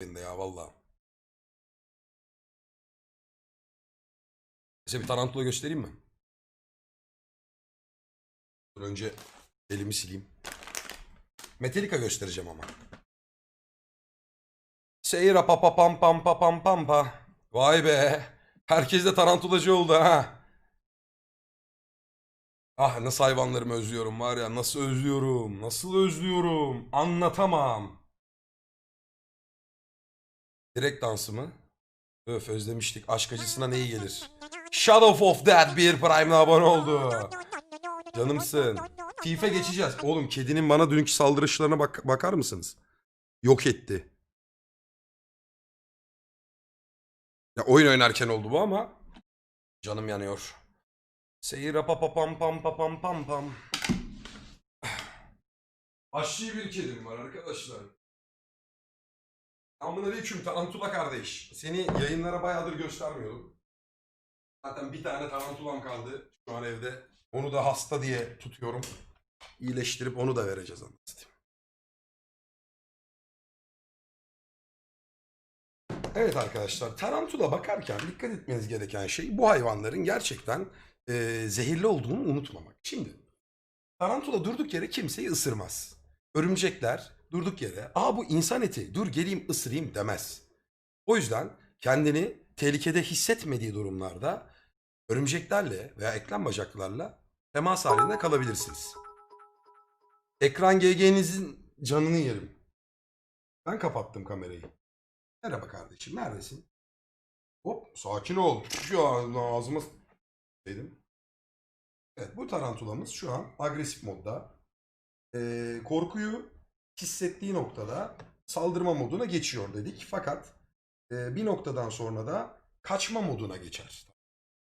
bende ya valla. Size bir tarantula göstereyim mi? Önce elimi sileyim. Metallica göstereceğim ama. Seyra pa pa pam pam pa pam pam pa. Vay be. Herkes de tarantulacı oldu ha. Ah nasıl hayvanlarımı özlüyorum var ya nasıl özlüyorum. Nasıl özlüyorum. Anlatamam. Direkt dansı mı? Öf özlemiştik. Aşk acısına ne iyi gelir. Shadow of Dead bir Prime'la abone oldu. Canımsın. FIFA geçeceğiz. Oğlum kedinin bana dünkü saldırışlarına bak bakar mısınız? Yok etti. Ya oyun oynarken oldu bu ama canım yanıyor. Seyir pa pa pam pam pa pam pam pam. Aşçı bir kedim var arkadaşlar. Selamünaleyküm Tarantula kardeş. Seni yayınlara bayağıdır göstermiyordum. Zaten bir tane tarantulam kaldı şu an evde. Onu da hasta diye tutuyorum. İyileştirip onu da vereceğiz anlatayım. Evet arkadaşlar tarantula bakarken dikkat etmeniz gereken şey bu hayvanların gerçekten e, zehirli olduğunu unutmamak. Şimdi tarantula durduk yere kimseyi ısırmaz. Örümcekler durduk yere aa bu insan eti dur geleyim ısırayım demez. O yüzden kendini tehlikede hissetmediği durumlarda örümceklerle veya eklem bacaklılarla temas halinde kalabilirsiniz. Ekran GG'nizin canını yerim. Ben kapattım kamerayı. Merhaba kardeşim neredesin? Hop sakin ol. An ağzıma dedim. Evet bu tarantulamız şu an agresif modda. Ee, korkuyu hissettiği noktada saldırma moduna geçiyor dedik. Fakat e, bir noktadan sonra da kaçma moduna geçer.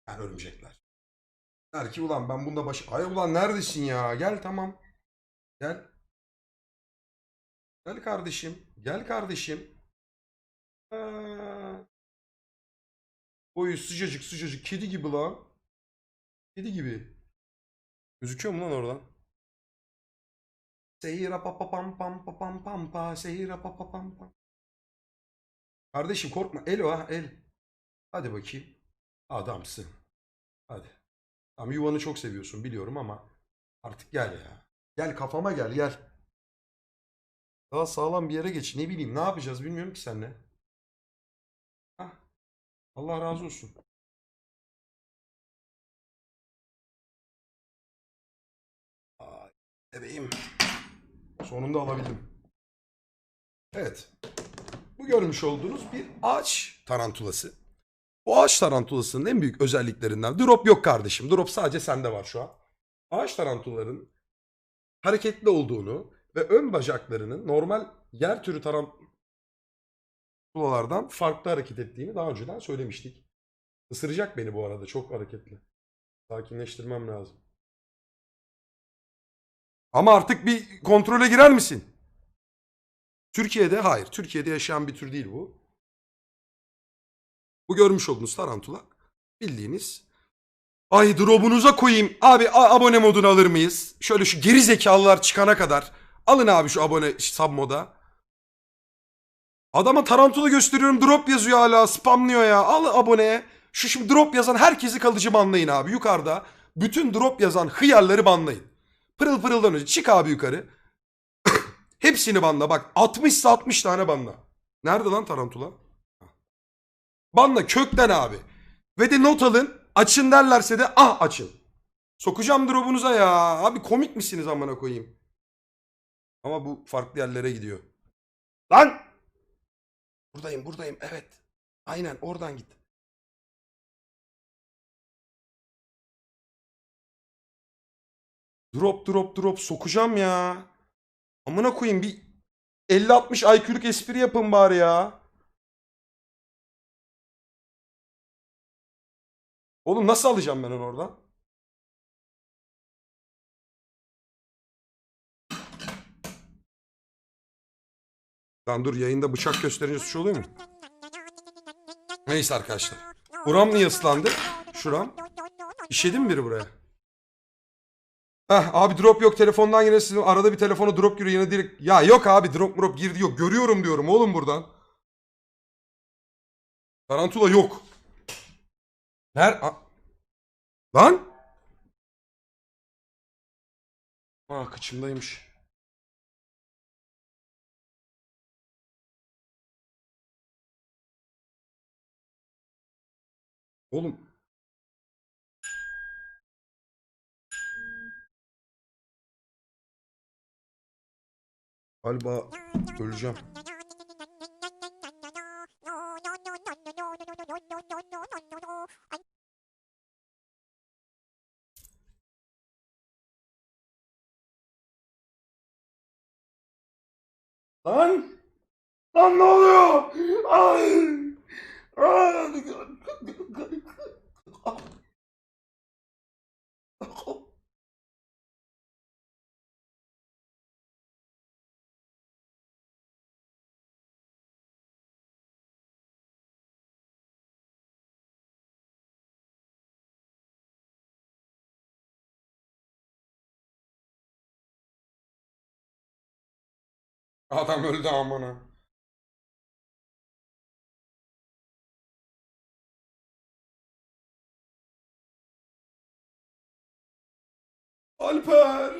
Yani örümcekler. Der ki ulan ben bunda baş... Ay ulan neredesin ya? Gel tamam. Gel. Gel kardeşim. Gel kardeşim. Ha. Oy sıcacık sıcacık. Kedi gibi lan. Kedi gibi. Gözüküyor mu lan oradan? Seyra pa pa pam pam pa pam pam pa seyra pa pa pam pam. Kardeşim korkma. El o ha el. Hadi bakayım. Adamsın. Hadi. Tamam yuvanı çok seviyorsun biliyorum ama artık gel ya. Gel kafama gel gel. Daha sağlam bir yere geç. Ne bileyim ne yapacağız bilmiyorum ki seninle. Hah. Allah razı olsun. Ay, bebeğim. Sonunda alabildim. Evet. Bu görmüş olduğunuz bir ağaç tarantulası. Bu ağaç tarantulasının en büyük özelliklerinden drop yok kardeşim. Drop sadece sende var şu an. Ağaç tarantulaların hareketli olduğunu ve ön bacaklarının normal yer türü tarantulalardan farklı hareket ettiğini daha önceden söylemiştik. Isıracak beni bu arada çok hareketli. Sakinleştirmem lazım. Ama artık bir kontrole girer misin? Türkiye'de hayır. Türkiye'de yaşayan bir tür değil bu. Bu görmüş olduğunuz tarantula bildiğiniz Ay drop'unuza koyayım. Abi abone modunu alır mıyız? Şöyle şu geri zekalılar çıkana kadar. Alın abi şu abone sub moda. Adama tarantula gösteriyorum drop yazıyor hala spamlıyor ya. Al aboneye. Şu şimdi drop yazan herkesi kalıcı banlayın abi yukarıda. Bütün drop yazan hıyarları banlayın. Pırıl pırıldan önce çık abi yukarı. Hepsini banla bak 60 ise 60 tane banla. Nerede lan tarantula? Banla kökten abi. Ve de not alın. Açın derlerse de ah açın. Sokacağım drop'unuza ya. Abi komik misiniz amına koyayım? Ama bu farklı yerlere gidiyor. Lan! Buradayım buradayım evet. Aynen oradan git. Drop drop drop sokacağım ya. Amına koyayım bir 50-60 IQ'luk espri yapın bari ya. Oğlum nasıl alacağım ben onu oradan? Lan dur yayında bıçak gösterince suç oluyor mu? Neyse arkadaşlar. Buram niye ıslandı? Şuram. İşedi mi biri buraya? Heh, abi drop yok telefondan yine sizin arada bir telefona drop giriyor yine direkt. Ya yok abi drop drop girdi yok. Görüyorum diyorum oğlum buradan. Tarantula yok. Ner... A- Lan? Aa kıçımdaymış. Oğlum. Galiba öleceğim. Lan! Lan ne oluyor? Ay! Ay! Adam öldü amına. Alper!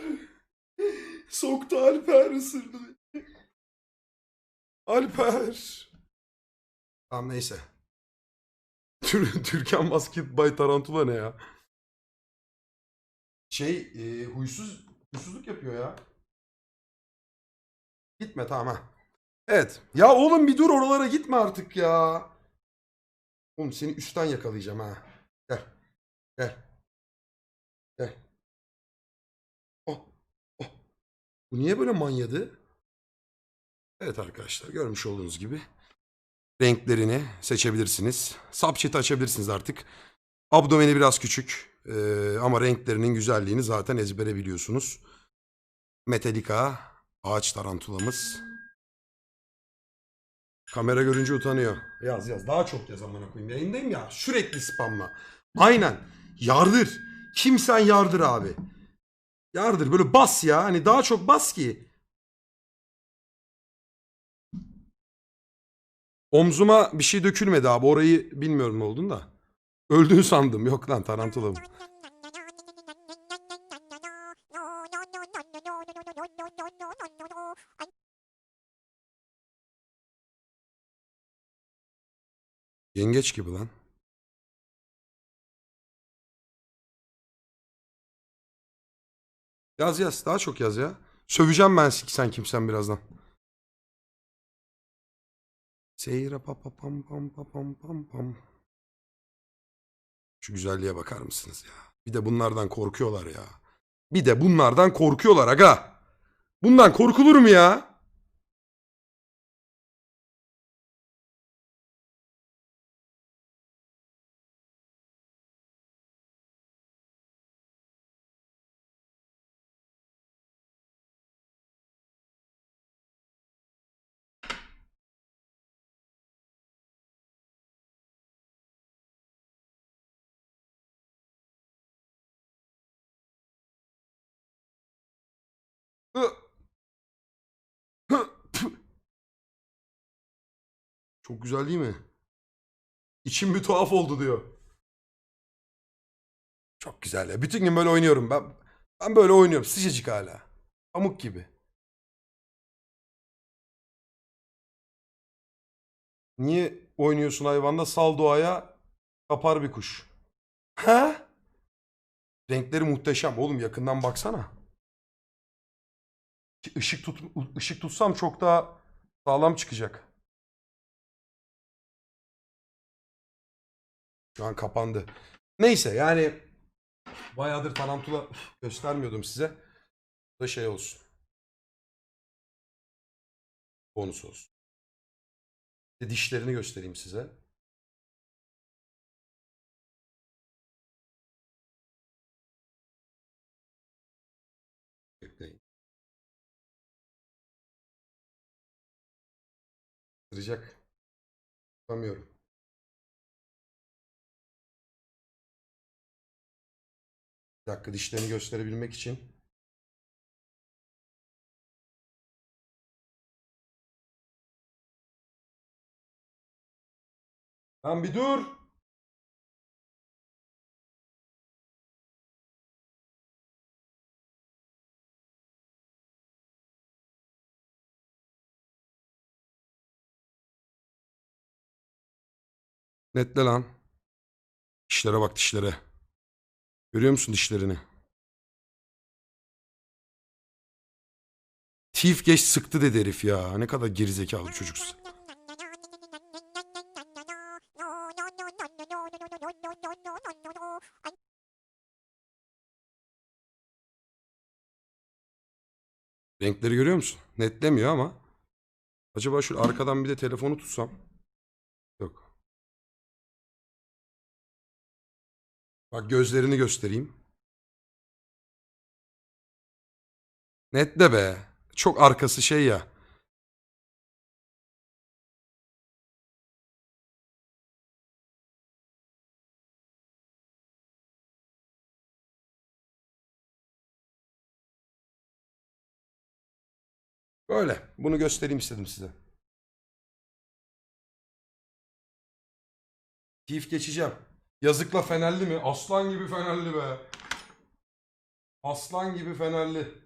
Soktu Alper ısırdı. Alper! Tamam neyse. Tür Türkan Basket Bay Tarantula ne ya? Şey, e, huysuz, huysuzluk yapıyor ya. Gitme tamam. Evet. Ya oğlum bir dur oralara gitme artık ya. Oğlum seni üstten yakalayacağım ha. Gel. Gel. Gel. Oh. Oh. Bu niye böyle manyadı? Evet arkadaşlar görmüş olduğunuz gibi renklerini seçebilirsiniz. Subchat'i açabilirsiniz artık. Abdomeni biraz küçük ee, ama renklerinin güzelliğini zaten ezbere biliyorsunuz. Metallica ağaç tarantulamız. Kamera görünce utanıyor. Yaz yaz daha çok yaz amına koyayım. Yayındayım ya sürekli spamla. Aynen yardır. Kimsen yardır abi. Yardır böyle bas ya hani daha çok bas ki. Omzuma bir şey dökülmedi abi orayı bilmiyorum ne olduğunu da. Öldüğünü sandım yok lan tarantula. Yengeç gibi lan. Yaz yaz daha çok yaz ya. Söveceğim ben sen kimsen birazdan. Seyra pa pa pam pam pa pam pam pam. Şu güzelliğe bakar mısınız ya? Bir de bunlardan korkuyorlar ya. Bir de bunlardan korkuyorlar aga. Bundan korkulur mu ya? Çok güzel değil mi? İçim bir tuhaf oldu diyor. Çok güzel ya. Bütün gün böyle oynuyorum. Ben ben böyle oynuyorum. Sıcacık hala. Pamuk gibi. Niye oynuyorsun hayvanda? Sal doğaya kapar bir kuş. Ha? Renkleri muhteşem. Oğlum yakından baksana. Işık tut ışık tutsam çok daha sağlam çıkacak. Şu an kapandı. Neyse yani bayağıdır tarantula göstermiyordum size. Bu da şey olsun. Bonus olsun. De dişlerini göstereyim size. Bekleyin. Isıracak. Tutamıyorum. Bir dakika dişlerini gösterebilmek için. Lan bir dur. Netle lan. Dişlere bak dişlere. Görüyor musun dişlerini? Tif geç sıktı dedi herif ya. Ne kadar gerizekalı çocuksun. Renkleri görüyor musun? Netlemiyor ama. Acaba şu arkadan bir de telefonu tutsam. Bak gözlerini göstereyim. Netle be. Çok arkası şey ya. Böyle. Bunu göstereyim istedim size. Tif geçeceğim. Yazıkla Fenerli mi? Aslan gibi Fenerli be. Aslan gibi Fenerli.